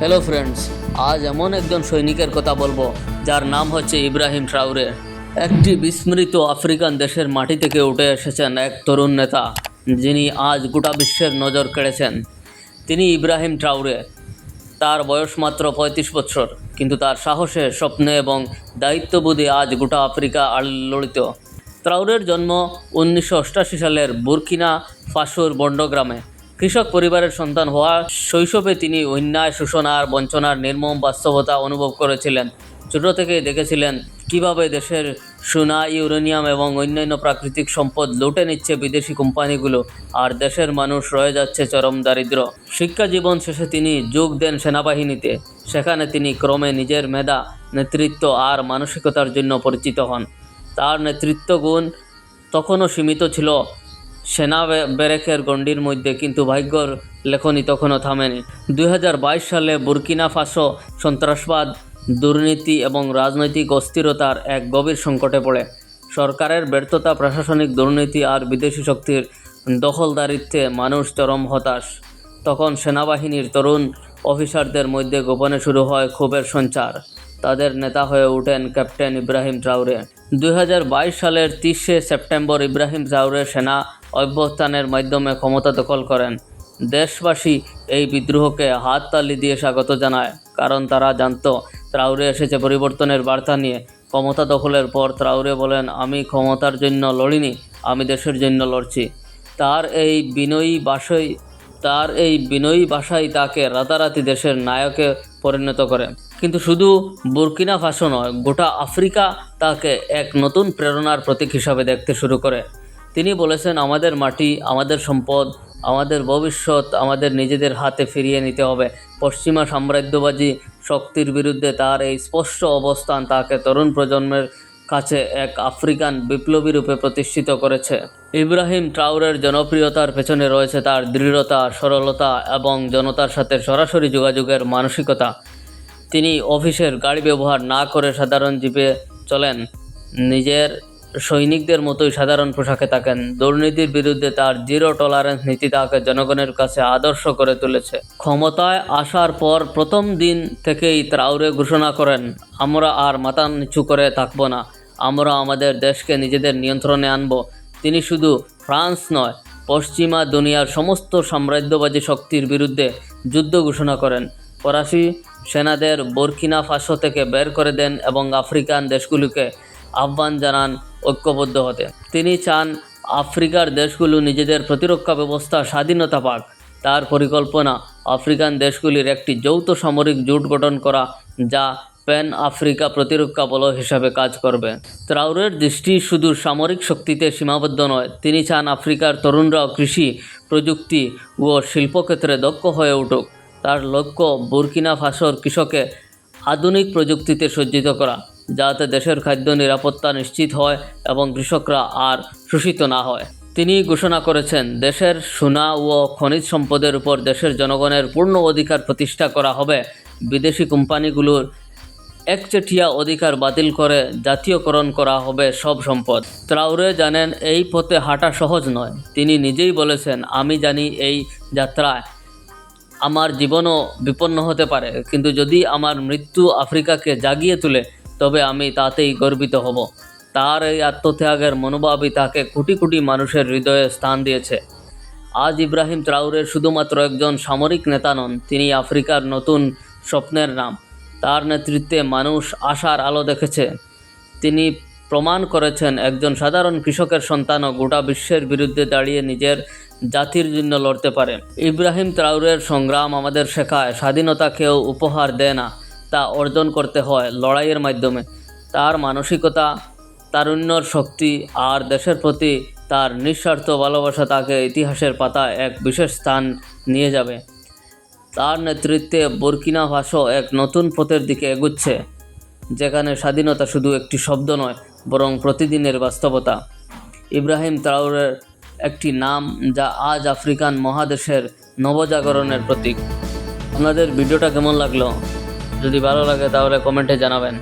Hello friends আজ এমন একজন সৈনিকের কথা বলব, যার নাম হচ্ছে ইব্রাহিম ট্রাউরে। একটি বিস্মৃত আফ্রিকান দেশের মাটি থেকে উঠে এসেছেন এক তরুণ নেতা, যিনি আজ গোটা বিশ্বের নজর কেড়েছেন। তিনি ইব্রাহিম ট্রাউরে। তার বয়স মাত্র পঁয়ত্রিশ বছর, কিন্তু তার সাহসে, স্বপ্নে এবং দায়িত্ববোধে আজ গোটা আফ্রিকা আলোড়িত। ট্রাউরের জন্ম উনিশশো সালের বুরকিনা ফাসুর বন্ডগ্রামে কৃষক পরিবারের সন্তান হওয়া শৈশবে তিনি অন্যায় শোষণ আর বঞ্চনার নির্মম বাস্তবতা অনুভব করেছিলেন। ছোট থেকেই দেখেছিলেন কীভাবে দেশের সোনা, ইউরেনিয়াম এবং অন্যান্য প্রাকৃতিক সম্পদ লুটে নিচ্ছে বিদেশি কোম্পানিগুলো, আর দেশের মানুষ রয়ে যাচ্ছে চরম দারিদ্র শিক্ষা জীবন শেষে তিনি যোগ দেন সেনাবাহিনীতে। সেখানে তিনি ক্রমে নিজের মেধা, নেতৃত্ব আর মানসিকতার জন্য পরিচিত হন। তার নেতৃত্ব গুণ তখনও সীমিত ছিল সেনা ব্যারেকের গণ্ডির মধ্যে কিন্তু ভাগ্যর লেখনী তখনও থামেনি। দুই হাজার বাইশ সালে বুরকিনা ফাসো সন্ত্রাসবাদ, দুর্নীতি এবং রাজনৈতিক অস্থিরতার এক গভীর সংকটে পড়ে। সরকারের ব্যর্থতা, প্রশাসনিক দুর্নীতি আর বিদেশি শক্তির দখলদারিত্বে মানুষ চরম হতাশ। তখন সেনাবাহিনীর তরুণ অফিসারদের মধ্যে গোপনে শুরু হয় ক্ষোভের সঞ্চার। তাদের নেতা হয়ে ওঠেন ক্যাপ্টেন ইব্রাহিম ট্রাউরে। দুই সালের তিরিশে সেপ্টেম্বর ইব্রাহিম ট্রাউরে সেনা অভ্যুত্থানের মাধ্যমে ক্ষমতা দখল করেন। দেশবাসী এই বিদ্রোহকে হাততালি দিয়ে স্বাগত জানায়, কারণ তারা জানত ত্রাউরে এসেছে পরিবর্তনের বার্তা নিয়ে। ক্ষমতা দখলের পর ত্রাউরে বলেন, আমি ক্ষমতার জন্য লড়িনি, আমি দেশের জন্য লড়ছি। তার এই বিনয়ী বাসই, তার এই বিনয়ী ভাষাই তাকে রাতারাতি দেশের নায়কে পরিণত করে। কিন্তু শুধু বুরকিনা ফাসো নয়, গোটা আফ্রিকা তাকে এক নতুন প্রেরণার প্রতীক হিসাবে দেখতে শুরু করে। তিনি বলেছেন, আমাদের মাটি, আমাদের সম্পদ, আমাদের ভবিষ্যৎ, আমাদের নিজেদের হাতে ফিরিয়ে নিতে হবে। পশ্চিমা সাম্রাজ্যবাদী শক্তির বিরুদ্ধে তার এই স্পষ্ট অবস্থান তাকে তরুণ প্রজন্মের কাছে এক আফ্রিকান বিপ্লবী রূপে প্রতিষ্ঠিত করেছে। ইব্রাহিম ট্রাউরের জনপ্রিয়তার পেছনে রয়েছে তার দৃঢ়তা, সরলতা এবং জনতার সাথে সরাসরি যোগাযোগের মানসিকতা। তিনি অফিসের গাড়ি ব্যবহার না করে সাধারণ জিপে চলেন। নিজের সৈনিকদের মতোই সাধারণ পোশাকে থাকেন। দুর্নীতির বিরুদ্ধে তার জিরো টলারেন্স নীতি তাকে জনগণের কাছে আদর্শ করে তুলেছে। ক্ষমতায় আসার পর প্রথম দিন থেকেই ত্রাউরে ঘোষণা করেন, আমরা আর মাথা নিচু করে থাকব না। আমরা আমাদের দেশকে নিজেদের নিয়ন্ত্রণে আনব। তিনি শুধু ফ্রান্স নয়, পশ্চিমা দুনিয়ার সমস্ত সাম্রাজ্যবাদী শক্তির বিরুদ্ধে যুদ্ধ ঘোষণা করেন। ফরাসি সেনাদের বরকিনা ফাসো থেকে বের করে দেন এবং আফ্রিকান দেশগুলিকে আহ্বান জানান ঐক্যবদ্ধ হতে। তিনি চান আফ্রিকার দেশগুলো নিজেদের প্রতিরক্ষা ব্যবস্থা, স্বাধীনতা পাক। তার পরিকল্পনা আফ্রিকান দেশগুলির একটি যৌথ সামরিক জোট গঠন করা, যা প্যান আফ্রিকা প্রতিরক্ষা বল হিসাবে কাজ করবে। ত্রাউরের দৃষ্টি শুধু সামরিক শক্তিতে সীমাবদ্ধ নয়, তিনি চান আফ্রিকার তরুণরাও কৃষি, প্রযুক্তি ও শিল্পক্ষেত্রে দক্ষ হয়ে উঠুক। তার লক্ষ্য বুরকিনা ফাসোর কৃষকে আধুনিক প্রযুক্তিতে সজ্জিত করা। যাতে দেশের খাদ্য নিরাপত্তা নিশ্চিত হয় এবং কৃষকরা আর শোষিত না হয়। তিনি ঘোষণা করেছেন, দেশের সোনা ও খনিজ সম্পদের উপর দেশের জনগণের পূর্ণ অধিকার প্রতিষ্ঠা করা হবে। বিদেশি কোম্পানিগুলোর একচেটিয়া অধিকার বাতিল করে জাতীয়করণ করা হবে সব সম্পদ। ত্রাউরে জানেন, এই পথে হাঁটা সহজ নয়। তিনি নিজেই বলেছেন, আমি জানি এই যাত্রায় আমার জীবনও বিপন্ন হতে পারে। কিন্তু যদি আমার মৃত্যু আফ্রিকাকে জাগিয়ে তোলে তবে আমি তাতেই গর্বিত হব। তার এই আত্মত্যাগের মনোভাবই তাকে কোটি কোটি মানুষের হৃদয়ে স্থান দিয়েছে। আজ ইব্রাহিম ত্রাউরের শুধুমাত্র একজন সামরিক নেতা নন, তিনি আফ্রিকার নতুন স্বপ্নের নাম। তার নেতৃত্বে মানুষ আশার আলো দেখেছে। তিনি প্রমাণ করেছেন, একজন সাধারণ কৃষকের সন্তানও গোটা বিশ্বের বিরুদ্ধে দাঁড়িয়ে নিজের জাতির জন্য লড়তে পারে। ইব্রাহিম ত্রাউরের সংগ্রাম আমাদের শেখায়, স্বাধীনতা কেউ উপহার দেয় না। তা অর্জন করতে হয় লড়াইয়ের মাধ্যমে। তার মানসিকতা তারুণ্যর শক্তি আর দেশের প্রতি তার নিঃস্বার্থ ভালোবাসা তাকে ইতিহাসের পাতায় এক বিশেষ স্থান নিয়ে যাবে। তার নেতৃত্বে বুরকিনা ফাসো এক নতুন পথের দিকে এগুচ্ছে, যেখানে স্বাধীনতা শুধু একটি শব্দ নয়, বরং প্রতিদিনের বাস্তবতা। ইব্রাহিম ত্রাউরের একটি নাম যা আজ আফ্রিকান মহাদেশের নবজাগরণের প্রতীক। আপনাদের ভিডিওটা কেমন লাগল? যদি ভালো লাগে তাহলে কমেন্টে জানাবেন।